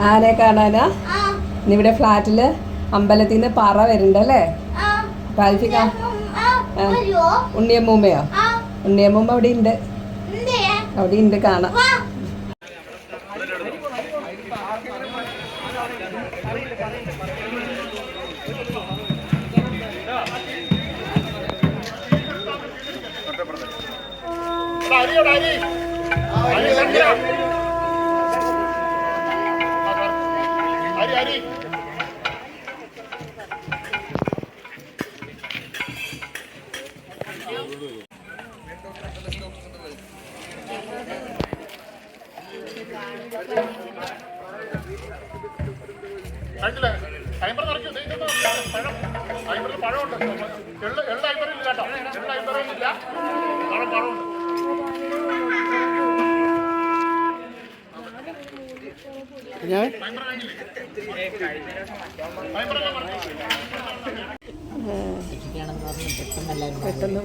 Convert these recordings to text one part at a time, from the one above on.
ആനെ കാണാനാ? ഇവിടെ ഫ്ലാറ്റിൽ അമ്പലത്തിൽ നിന്ന് പറ വരുന്നുണ്ട് അല്ലേ? ആ കാൽഫിക്ക ഉണ്ണിയമ്മൂമ്മയോ? ഉണ്ണിയമ്മൂമ്മ അവിടെ ഉണ്ട്. അവിടെ ഉണ്ട് കാണാം. വാ കഴിഞ്ഞില്ലേ? അയ്മ്പത് നിറയ്ക്കൂ. പഴം. അയ്മ്പത് പഴമുണ്ട്. എള്ള് എള്ള് അയ്മ്പതിൽ ഇല്ല കേട്ടോ. എള്ള് അയ്മ്പതിൽ ഇല്ല. പഴം പഴമുണ്ട്. ഞാൻ പറഞ്ഞു. ഇരിക്കുകയാണെന്ന് പറഞ്ഞ് പെട്ടെന്നല്ലായിരുന്നു പെട്ടെന്ന്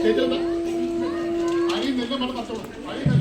സ്റ്റേജിൽ നിന്ന് അതിൽ നിന്ന് നമ്മൾ കത്തോളൂ അതിൽ നിന്ന്